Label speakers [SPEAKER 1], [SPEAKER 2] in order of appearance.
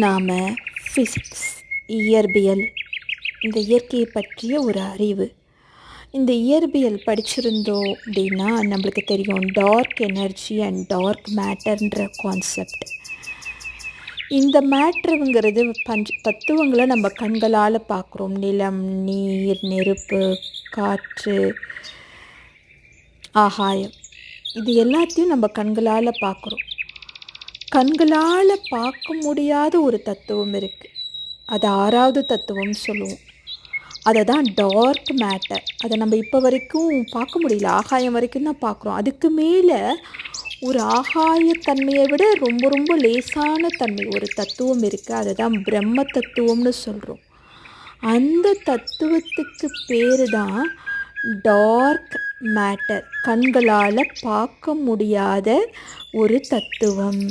[SPEAKER 1] நாம் ஃபிசிக்ஸ் இயற்பியல் இந்த இயற்கையை பற்றிய ஒரு அறிவு. இந்த இயற்பியல் படிச்சிருந்தோம் அப்படின்னா நம்மளுக்கு தெரியும் டார்க் எனர்ஜி அண்ட் டார்க் மேட்டர்ன்ற கான்செப்ட் இந்த மேட்ருங்கிறது பஞ்ச தத்துவங்களை நம்ம கண்களால் பார்க்குறோம். நிலம் நீர் நெருப்பு காற்று ஆகாயம். இது எல்லாத்தையும் நம்ம கண்களால் பார்க்குறோம். கண்களால் பார்க்க முடியாத ஒரு தத்துவம் இருக்குது அது ஆறாவது தத்துவம் சொல்லுவோம். அதை தான் டார்க் மேட்டர் அதை நம்ம இப்போ வரைக்கும் பார்க்க முடியல. ஆகாயம் வரைக்கும் தான் பார்க்குறோம். அதுக்கு மேலே ஒரு ஆகாயத்தன்மையை விட ரொம்ப ரொம்ப லேசான தன்மை ஒரு தத்துவம் இருக்குது அதை தான் பிரம்ம தத்துவம்னு சொல்கிறோம் அந்த தத்துவத்துக்கு பேர் தான் டார்க் மேட்டர் கண்களால் பார்க்க முடியாத ஒரு தத்துவம்.